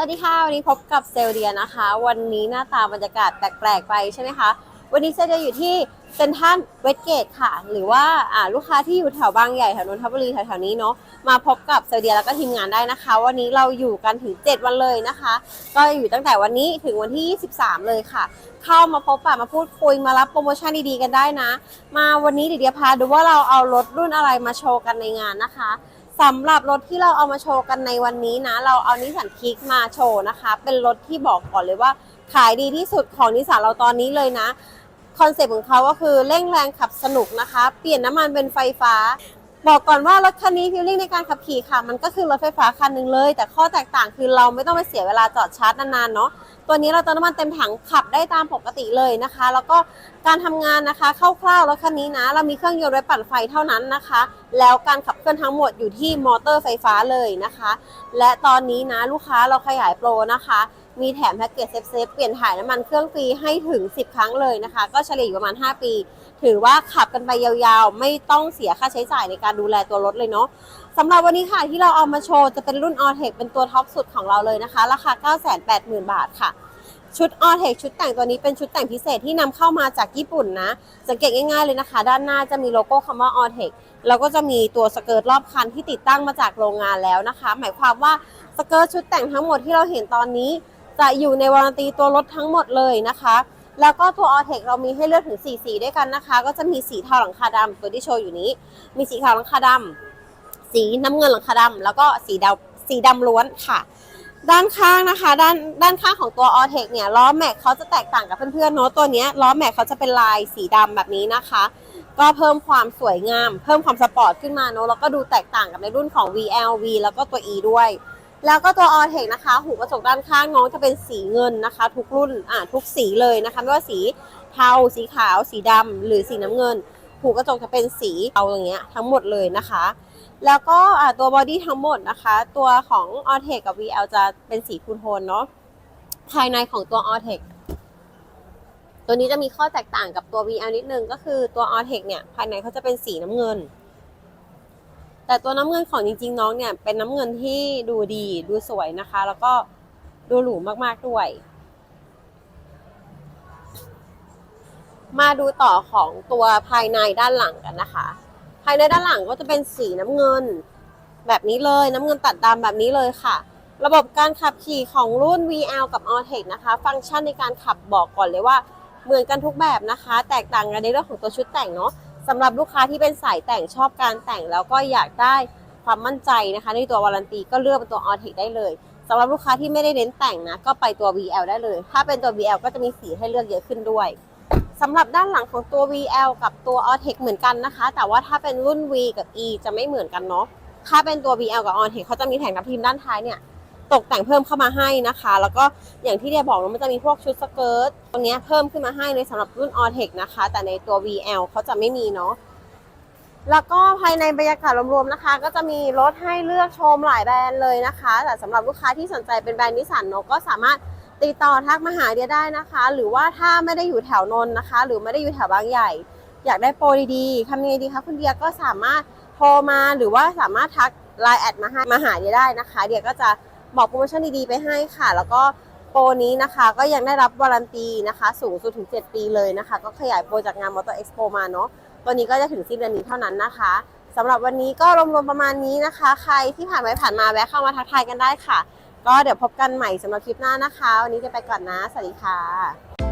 สวัสดีค่ะ วันนี้พบกับเซลเดียนะคะ วันนี้หน้าตาบรรยากาศแปลกๆไปใช่ไหมคะ วันนี้เซลเดียอยู่ที่เซนทรัลเวสเกตค่ะ หรือว่าลูกค้าที่อยู่แถวบางใหญ่แถวนนทบุรีแถวๆนี้เนาะมาพบกับเซลเดียแล้วก็ทีมงานได้นะคะ วันนี้เราอยู่กันถึง 7 วันเลยนะคะ ก็อยู่ตั้งแต่วันนี้ถึงวันที่ 23 เลยค่ะ เข้ามาพบปะมาพูดคุยมารับโปรโมชั่นดีๆกันได้นะ มาวันนี้เดี๋ยวเดียพาดูว่าเราเอารถรุ่นอะไรมาโชว์กันในงานนะคะ สำหรับรถที่เราเอามาโชว์กันในวันนี้นะ เราเอานิสสันคิกมาโชว์นะคะ เป็นรถที่บอกก่อนเลยว่า ขายดีที่สุดของนิสสันเราตอนนี้เลยนะคอนเซปต์ของเขาก็คือเร่งแรงขับสนุกนะคะ เปลี่ยนน้ำมันเป็นไฟฟ้า บอกก่อนว่ารถคันนี้ฟีลลิ่งในการขับขี่ค่ะ มันก็คือรถไฟฟ้าคันหนึ่งเลย แต่ข้อแตกต่างคือเราไม่ต้องไปเสียเวลาจอดชาร์จนานๆเนาะตัวนี้เราเติมน้ำมันเต็มถังขับได้ตามปกติเลยนะคะ แล้วก็การทำงานนะคะคร่าวๆรถคันนี้นะ เรามีเครื่องยนต์ไว้ปั่นไฟเท่านั้นนะคะ แล้วการขับเคลื่อนทั้งหมดอยู่ที่มอเตอร์ไฟฟ้าเลยนะคะ และตอนนี้นะลูกค้าเราขยายโปรนะคะ มีแถมแพ็กเกจเซฟเซฟเปลี่ยนถ่ายน้ำมันเครื่องฟรีให้ถึง 10 ครั้งเลยนะคะ ก็เฉลี่ยอยู่ประมาณ 5 ปี ถือว่าขับกันไปยาวๆ ไม่ต้องเสียค่าใช้จ่ายในการดูแลตัวรถเลยเนาะสำหรับวันนี้ค่ะที่เราเอามาโชว์จะเป็นรุ่น a l t e c เป็นตัวท็อปสุดของเราเลยนะคะ ราคา 980,000 บาทค่ะชุด a l t e c ชุดแต่งตัวนี้เป็นชุดแต่งพิเศษที่นำเข้ามาจากญี่ปุ่นนะ สังเกตง่ายๆเลยนะคะ ด้านหน้าจะมีโลโก้คำว่า a l t e c แล้วก็จะมีตัวสเกิร์ตรอบคันที่ติดตั้งมาจากโรงงานแล้วนะคะ หมายความว่าสเกิร์ตชุดแต่งทั้งหมดที่เราเห็นตอนนี้ จะอยู่ในวารันตีตัวรถทั้งหมดเลยนะคะ แล้วก็ตัว a l t e c เรามีให้เลือกถึง 4 สีด้วยกันนะคะ ก็จะมีสีเทาหลังคาดำตัวที่โชว์อยู่นี้ มีสีขาวหลังคาดำสีน้ำเงินหลังคาดำแล้วก็สีดำสีดำล้วนค่ะด้านข้างนะคะ ด้านด้านข้างของตัว a l t e c เนี่ยล้อแม็กเขาจะแตกต่างกับเพื่อนๆเนาะตัวเนี้ยล้อแม็กเขาจะเป็นลายสีดำแบบนี้นะคะ ก็เพิ่มความสวยงาม เพิ่มความสปอร์ตขึ้นมาเนาะแล้วก็ดูแตกต่างกับในรุ่นของ VLV แล้วก็ตัว E ด้วย แล้วก็ตัว a l t e c นะคะหูกระจกด้านข้างน้องจะเป็นสีเงินนะคะ ทุกรุ่นอ่าทุกสีเลยนะคะไม่ว่าสีเทาสีขาว สีดำหรือสีน้ำเงิน หูกระจกจะเป็นสีเทาอย่างเงี้ยทั้งหมดเลยนะคะ แล้วก็อ่าตัวบอดี้ทั้งหมดนะคะ ตัวของ a l t e c กับ VL จะเป็นสีคูโทนเนาะภายในของตัว a l t e c ตัวนี้จะมีข้อแตกต่างกับตัว VL นิดนึงก็คือตัว a l t e c เนี่ยภายในเขาจะเป็นสีน้ำเงิน แต่ตัวน้ำเงินของจริงๆน้องเนี่ยเป็นน้ำเงินที่ดูดีดูสวยนะคะ แล้วก็ดูหรูมากๆด้วย มาดูต่อของตัวภายในด้านหลังกันนะคะ ภายในด้านหลังก็จะเป็นสีน้ำเงิน แบบนี้เลยน้ำเงินตัดดำแบบนี้เลยค่ะ ระบบการขับขี่ของรุ่น VL กับ a l t e c นะคะ ฟังก์ชันในการขับบอกก่อนเลยว่าเหมือนกันทุกแบบนะคะ แตกต่างกันในเรื่องของตัวชุดแต่งเนาะ สำหรับลูกค้าที่เป็นสายแต่งชอบการแต่งแล้วก็อยากได้ความมั่นใจนะคะ ในตัววารันตีก็เลือกเป็นตัว a l t e c ได้เลยสำหรับลูกค้าที่ไม่ได้เน้นแต่งนะ ก็ไปตัว VL ได้เลย ถ้าเป็นตัว VL ก็จะมีสีให้เลือกเยอะขึ้นด้วยสำหรับด้านหลังของตัว VL กับตัว a l t e c เหมือนกันนะคะ แต่ว่าถ้าเป็นรุ่น V กับ E จะไม่เหมือนกันเนาะ ถ้าเป็นตัว VL กับ a l t e c เขาจะมีแผงทับทิมด้านท้ายเนี่ย ตกแต่งเพิ่มเข้ามาให้นะคะ แล้วก็อย่างที่เดียบอกว่ามันจะมีพวกชุดสเกิร์ตตรงนี้เพิ่มขึ้นมาให้ในสำหรับรุ่น a l t e c นะคะ แต่ในตัว VL เขาจะไม่มีเนาะแล้วก็ภายในบรรยากาศรวมๆนะคะ ก็จะมีรถให้เลือกชมหลายแบรนด์เลยนะคะ แต่สำหรับลูกค้าที่สนใจเป็นแบรนด์นิสสันเนอะก็สามารถติดต่อทักมาหาเดียได้นะคะ หรือว่าถ้าไม่ได้อยู่แถวนนนะคะ หรือไม่ได้อยู่แถวบางใหญ่ อยากได้โปรดีๆทำยังไงดีคะคุณเดียก็สามารถโทรมาหรือว่าสามารถทักไลน์แอดมาให้มาหาเดียได้นะคะ เดียก็จะ บอกโปรโมชั่นดีๆไปให้ค่ะ แล้วก็โปรนี้นะคะก็ยังได้รับวารันตีนะคะ สูงสุดถึง 7 ปีเลยนะคะ ก็ขยายโปรจากงานมอเตอร์เอ็กซ์โปมาเนาะตัวนี้ก็จะถึงสิ้นเดือนนี้เท่านั้นนะคะสำหรับวันนี้ก็รวมๆประมาณนี้นะคะ ใครที่ผ่านไปผ่านมาแวะเข้ามาทักทายกันได้ค่ะ ก็เดี๋ยวพบกันใหม่สำหรับคลิปหน้านะคะ วันนี้จะไปก่อนนะ สวัสดีค่ะ